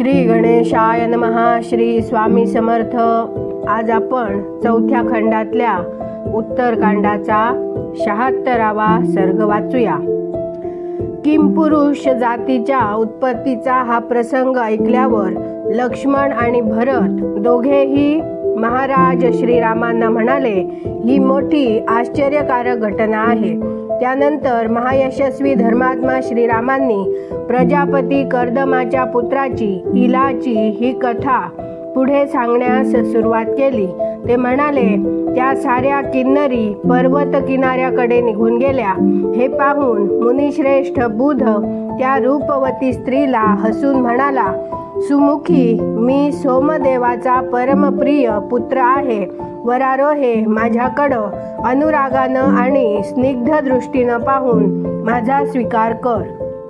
श्री गणेशाय नमहा श्री स्वामी समर्थ. आज आपण चौथ्या खंडातल्या उत्तरकांडाचा शहात्तरावा सर्ग वाचूया. किमपुरुष जातीच्या उत्पत्तीचा हा प्रसंग ऐकल्यावर लक्ष्मण आणि भरत दोघेही महाराज श्रीरामांना म्हणाले ही मोठी आश्चर्यकारक घटना आहे. त्यानंतर महायशस्वी धर्मात्मा श्रीरामांनी प्रजापती कर्दमाच्या पुत्राची इलाची ही कथा पुढे सांगण्यास सुरुवात केली. ते म्हणाले त्या साऱ्या किन्नरी पर्वत किनाऱ्याकडे निघून गेल्या. हे पाहून मुनिश्रेष्ठ बुध त्या रूपवती स्त्रीला हसून म्हणाला सुमुखी मी सोमदेवाचा परमप्रिय पुत्र आहे. वरारोहे माझ्याकडं अनुरागानं आणि स्निग्ध दृष्टीनं पाहून माझा स्वीकार कर.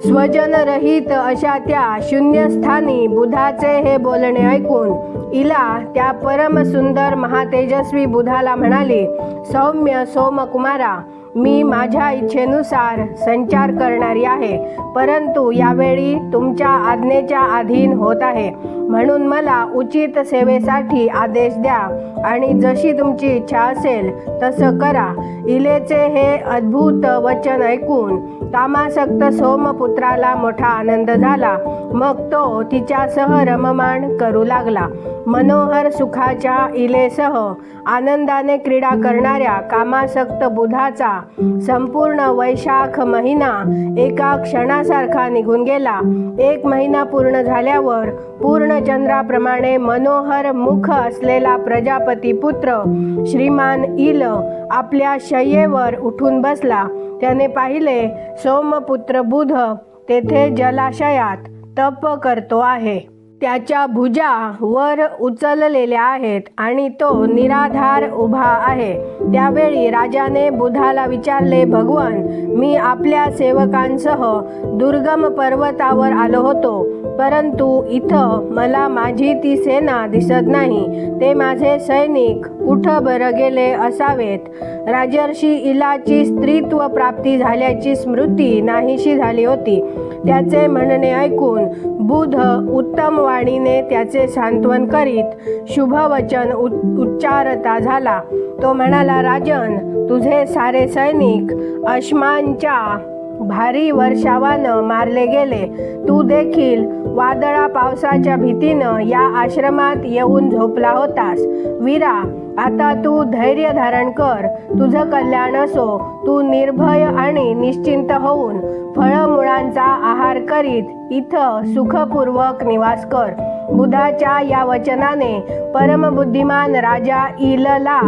स्वजनरहित अशा त्या शून्यस्थानी बुधाचे हे बोलणे ऐकून इला त्या परमसुंदर महातेजस्वी बुधाला म्हणाली सौम्य सोमकुमारा मी माझ्या इच्छेनुसार संचार करणारी आहे परंतु यावेळी तुमच्या आज्ञेच्या अधीन होत आहे. म्हणून मला उचित सेवेसाठी आदेश द्या आणि जशी तुमची इच्छा असेल तसं करा. इलेचे हे अद्भुत वचन ऐकून तामासक्त सोमपुत्राला मोठा आनंद झाला. मग तो तिच्यासह रममाण करू लागला. मनोहर सुखाच्या इलेसह आनंदाने क्रीडा करणाऱ्या कामासक्त बुधाचा संपूर्ण वैशाख महिना एका क्षणासारखा निघून गेला. एक महिना पूर्ण झाल्यावर पूर्ण चंद्राप्रमाणे मनोहर मुख असलेला प्रजापती पुत्र श्रीमान इल आपल्या शय्येवर उठून बसला. त्याने पाहिले सोमपुत्र बुध तेथे जलाशयात तप करतो आहे. त्याच्या भुजा वर उचललेल्या आहेत आणि तो निराधार उभा आहे. त्यावेळी राजाने बुधाला विचारले भगवान मी आपल्या सेवकांसह दुर्गम पर्वतावर आलो होतो. परंतु इथं मला माझी ती सेना दिसत नाही. ते माझे सैनिक कुठं बरं गेले असावेत? राजर्षी इलाची स्त्रीत्व प्राप्ती झाल्याची स्मृती नाहीशी झाली होती. त्याचे म्हणणे ऐकून बुध उत्तम वाणीने त्याचे सांत्वन करीत शुभवचन उच्चारता झाला. तो म्हणाला राजन तुझे सारे सैनिक अश्मांच्या भारी वर्षावानं मारले गेले. तू देखील वादळा पावसाच्या भीतीनं या आश्रमात येऊन झोपला होतास. वीरा आता तू धैर्य धारण कर. तुझं कल्याण असो. तू निर्भय आणि निश्चिंत होऊन फळमुळांचा आहार करीत इथं सुखपूर्वक निवास कर. बुधाच्या या वचनाने परमबुद्धिमान राजा इलला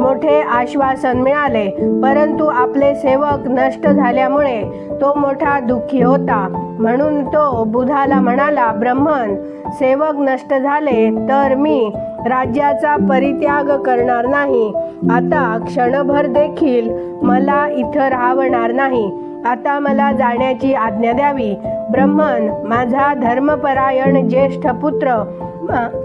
मोठे आश्वासन मिळाले. परंतु आपले सेवक नष्ट झाल्यामुळे तो मोठा दुःखी होता. म्हणून तो बुधाला म्हणाला ब्रह्मन सेवक नष्ट झाले तर मी राज्याचा परित्याग करणार नाही. आता क्षणभर देखील मला इथं राहणार नाही. आता मला जाण्याची आज्ञा द्यावी. ब्रह्मन माझा धर्मपरायण ज्येष्ठ पुत्र मा-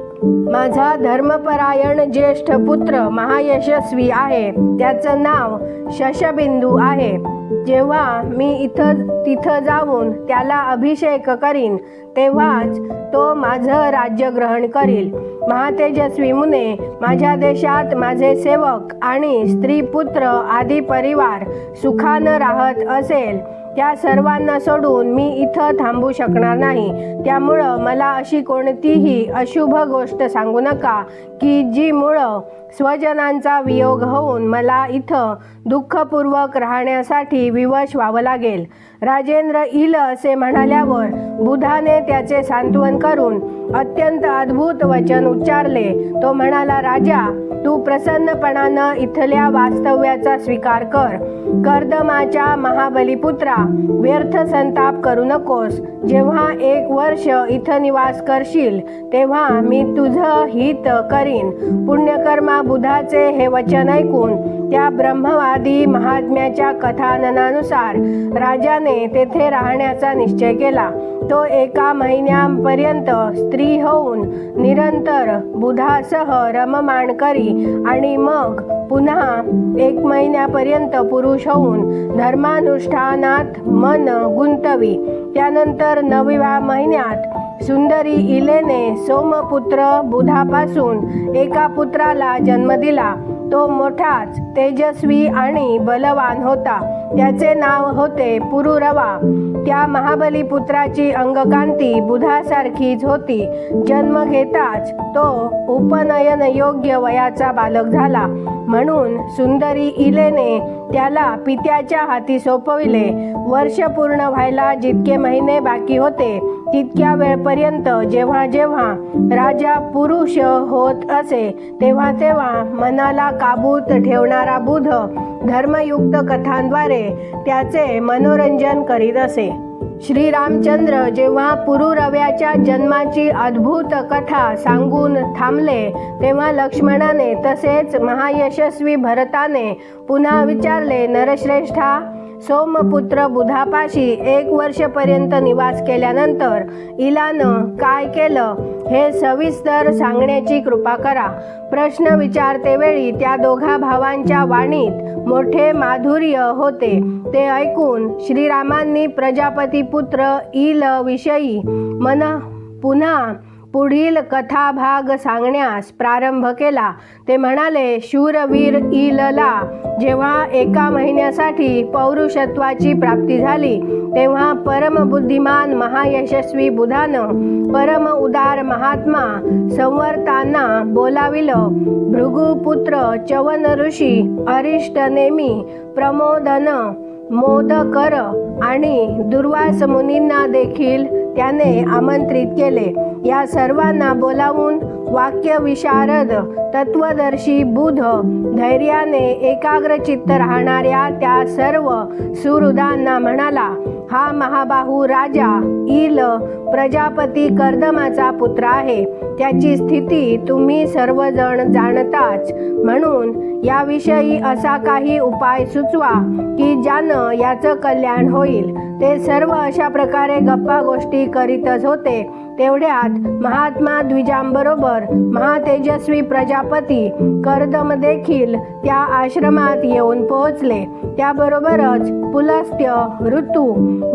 माझा धर्मपरायण ज्येष्ठ पुत्र महायशस्वी आहे. त्याचं नाव शशबिंदू आहे. जेव्हा मी इथं तिथं जाऊन त्याला अभिषेक करीन तेव्हाच तो माझं राज्य ग्रहण करील. महातेजस्वी मुने माझ्या देशात माझे सेवक आणि स्त्री पुत्र आदी परिवार सुखानं राहत असेल त्या सर्वांना सोडून मी इथं थांबू शकणार नाही. त्यामुळं मला अशी कोणतीही अशुभ गोष्ट सांगू नका. की जी मुळं स्वजनांचा वियोग होऊन मला इथं दुःखपूर्वक राहण्यासाठी विवश व्हावं लागेल. राजेंद्र इल असे म्हणाल्यावर बुधाने त्याचे सांत्वन करून अत्यंत अद्भुत वचन उच्चारले. तो म्हणाला राजा तू प्रसन्नपणानं इथल्या वास्तव्याचा स्वीकार कर. कर्दमाच्या महाबलीपुत्रा व्यर्थ संताप करू नकोस. जेव्हा एक वर्ष इथं निवास करशील तेव्हा मी तुझं हित कर करीन. पुण्यकर्मा बुधाचे हे वचन ऐकून त्या ब्रह्मवादी महात्म्याच्या कथाननानुसार राजाने तेथे राहण्याचा निश्चय केला. तो एका महिन्यापर्यंत स्त्री होऊन निरंतर बुधासह रममाण करी आणि मग पुन्हा एक महिन्यापर्यंत पुरुष होऊन धर्मानुष्ठानात मन गुंतवी. त्यानंतर नवव्या महिन्यात सुंदरी इलेने सोमपुत्र बुधापासून एका पुत्राला जन्म दिला. तो मोठाच तेजस्वी आणि बलवान होता. त्याचे नाव होते पुरुरवा. त्या महाबली पुत्राची अंगकांती बुधासारखीच होती. जन्म घेताच तो उपनयन योग्य वयाचा बालक झाला. म्हणून सुंदरी इलेने त्याला पित्याच्या हाती सोपविले. वर्ष पूर्ण व्हायला जितके महिने बाकी होते तितक्या वेळपर्यंत जेव्हा जेव्हा राजा पुरुष होत असे तेव्हा तेव्हा मनाला काबूत ठेवणारा बुध धर्मयुक्त कथांद्वारे त्याचे मनोरंजन करीत असे. श्रीरामचंद्र जेव्हा पुरुरव्याच्या जन्माची अद्भुत कथा सांगून थांबले तेव्हा लक्ष्मणाने तसेच महायशस्वी भरताने पुन्हा विचारले नरश्रेष्ठा सोमपुत्र बुधापाशी एक वर्षपर्यंत निवास केल्यानंतर इलानं काय केलं? हे सविस्तर सांगण्याची कृपा करा. प्रश्न विचारते वेळी त्या दोघा भावांच्या वाणीत मोठे माधुर्य होते. ते ऐकून श्रीरामांनी प्रजापती पुत्र इल विषयी मन पुन्हा पुढील कथाभाग सांगण्यास प्रारंभ केला. ते म्हणाले शूरवीर इलला जेव्हा एका महिन्यासाठी पौरुषत्वाची प्राप्ती झाली तेव्हा परमबुद्धिमान महायशस्वी बुधानं परम उदार महात्मा संवर्तांना बोलाविलं. भृगुपुत्र चवन ऋषी अरिष्टनेमी प्रमोदन मोदकर आणि दुर्वास मुनींना देखील त्याने आमंत्रित केले. या सर्वांना बोलावून वाक्य विशारद तत्वदर्शी बुध धैर्याने एकाग्रचित्त राहणाऱ्या त्या सर्व सुहृदांना म्हणाला हा महाबाहू राजा इल प्रजापती कर्दमाचा पुत्र आहे. त्याची स्थिती तुम्ही सर्वजण जाणताच. म्हणून याविषयी असा काही उपाय सुचवा की ज्यानं याचं कल्याण होईल. ते सर्व अशा प्रकारे गप्पा गोष्टी करीतच होते. तेवढ्यात महात्मा द्विजांबरोबर महातेजस्वी प्रजापती कर्दम देखील त्या आश्रमात येऊन पोहोचले. त्याबरोबरच पुलस्त्य ऋतू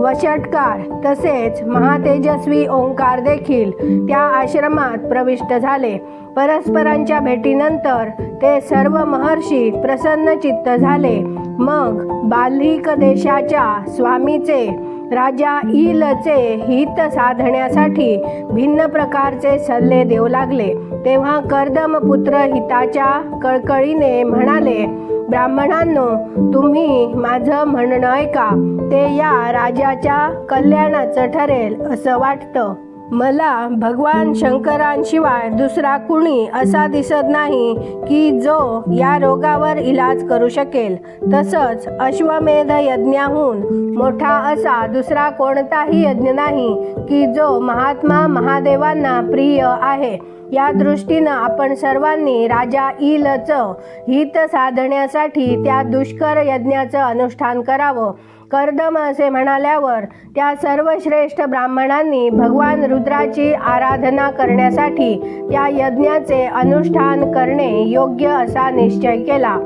वषटकार तसेच महातेजस्वी ओंकार देखील त्या आश्रमात प्रविष्ट झाले. परस्परांच्या भेटीनंतर ते सर्व महर्षी प्रसन्न चित्त झाले. मग बाल्हिक देशाच्या स्वामीचे राजा इलचे हित साधण्यासाठी भिन्न प्रकारचे सल्ले देऊ लागले. तेव्हा कर्दम पुत्र हिताच्या कळकळीने म्हणाले ब्राह्मणांनो तुम्ही माझं म्हणणं ऐका. ते या राजाच्या कल्याणाचं ठरेल असं वाटतं. मला भगवान शंकरांशिवाय दुसरा कुणी असा दिसत नाही की जो या रोगावर इलाज करू शकेल. तसंच अश्वमेध यज्ञाहून मोठा असा दुसरा कोणताही यज्ञ नाही की जो महात्मा महादेवांना प्रिय आहे. या दृष्टीनं आपण सर्वांनी राजा इलचं हित साधण्यासाठी त्या दुष्कर यज्ञाचं अनुष्ठान करावं. कर्दम असे म्हणाल्यावर त्या सर्वश्रेष्ठ ब्राह्मणांनी भगवान रुद्राची आराधना करण्यासाठी त्या यज्ञाचे अनुष्ठान करणे योग्य असा निश्चय केला.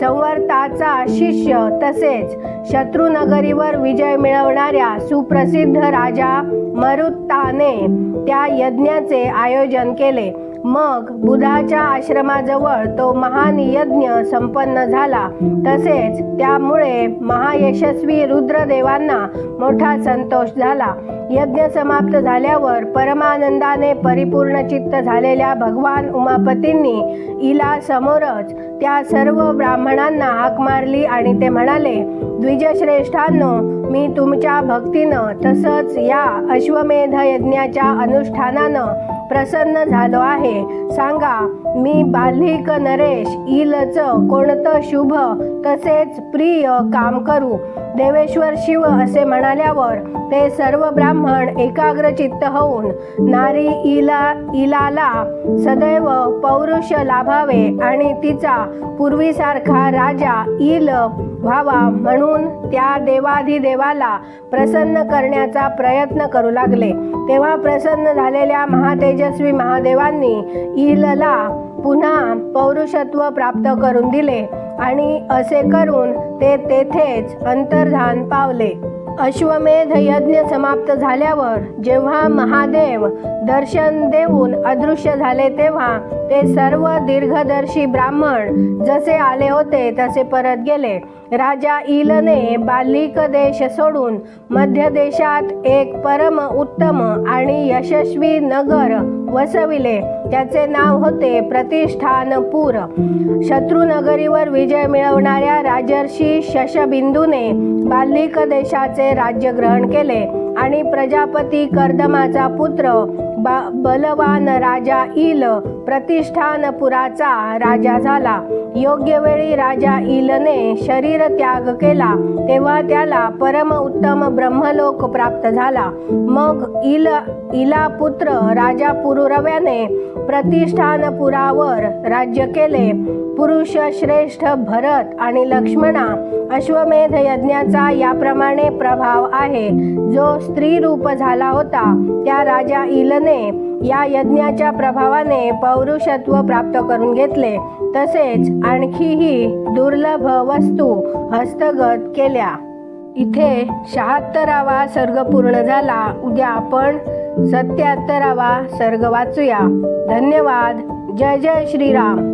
संवर्ताचा शिष्य तसेच शत्रुनगरीवर विजय मिळवणाऱ्या सुप्रसिद्ध राजा मरुत्ताने त्या यज्ञाचे आयोजन केले. मग बुधाच्या आश्रमाजवळ तो महान यज्ञ संपन्न झाला. तसेच त्यामुळे महायशस्वी रुद्रदेवांना मोठा संतोष झाला. यज्ञ समाप्त झाल्यावर परमानंदाने परिपूर्ण चित्त झालेल्या भगवान उमापतींनी इला समोरच त्या सर्व ब्राह्मणांना हाक मारली आणि ते म्हणाले द्विजश्रेष्ठांनो मी तुमच्या भक्तीनं तसंच या अश्वमेध यज्ञाच्या अनुष्ठानानं प्रसन्न झालो आहे. सांगा मी बाल्हिक नरेश इलच कोणतं शुभ तसेच प्रिय काम करू. देवेश्वर शिव असे म्हणाल्यावर ते सर्व ब्राह्मण एकाग्रचित्त होऊन नारी इला इलाला सदैव पौरुष लाभावे आणि तिचा पूर्वीसारखा राजा इल व्हावा म्हणून त्या देवाधिदेवाला प्रसन्न करण्याचा प्रयत्न करू लागले. तेव्हा प्रसन्न झालेल्या महातेजस्वी महादेवांनी इलला पुन्हा पौरुषत्व प्राप्त करून दिले आणि असे करून ते तेथेच अंतर्धान पावले. अश्वमेध यज्ञ समाप्त झाल्यावर जेव्हा महादेव दर्शन देऊन अदृश्य झाले तेव्हा ते सर्व दीर्घदर्शी ब्राह्मण जसे आले होते तसे परत गेले. राजा इलने बालिक देश सोडून मध्य देशात एक परम उत्तम आणि यशस्वी नगर वसविले. त्याचे नाव होते प्रतिष्ठानपूर. शत्रुनगरीवर विजय मिळवणाऱ्या राजर्षी शशबिंदूने बाल्लिक देशाचे राज्य ग्रहण केले आणि प्रजापती कर्दमाचा पुत्र बा बलवान राजा इल प्रतिष्ठानपुराचा राजा झाला. योग्य वेळी राजा इलने शरीर त्याग केला तेव्हा त्याला परम उत्तम ब्रह्मलोक प्राप्त झाला. मग इल इला पुत्र राजा पुरुरव्याने प्रतिष्ठानपुरावर राज्य केले. पुरुष श्रेष्ठ भरत आणि लक्ष्मणा अश्वमेध यज्ञाचा याप्रमाणे प्रभाव आहे. जो स्त्री रूप झाला होता त्या राजा इलने या यज्ञाच्या प्रभावाने पौरुषत्व प्राप्त करून घेतले. तसेच आणखीही दुर्लभ वस्तू हस्तगत केल्या. इथे शहात्तरावा सर्ग पूर्ण झाला. उद्या आपण सत्याहत्तरावा सर्ग वाचूया. धन्यवाद. जय जय श्रीराम.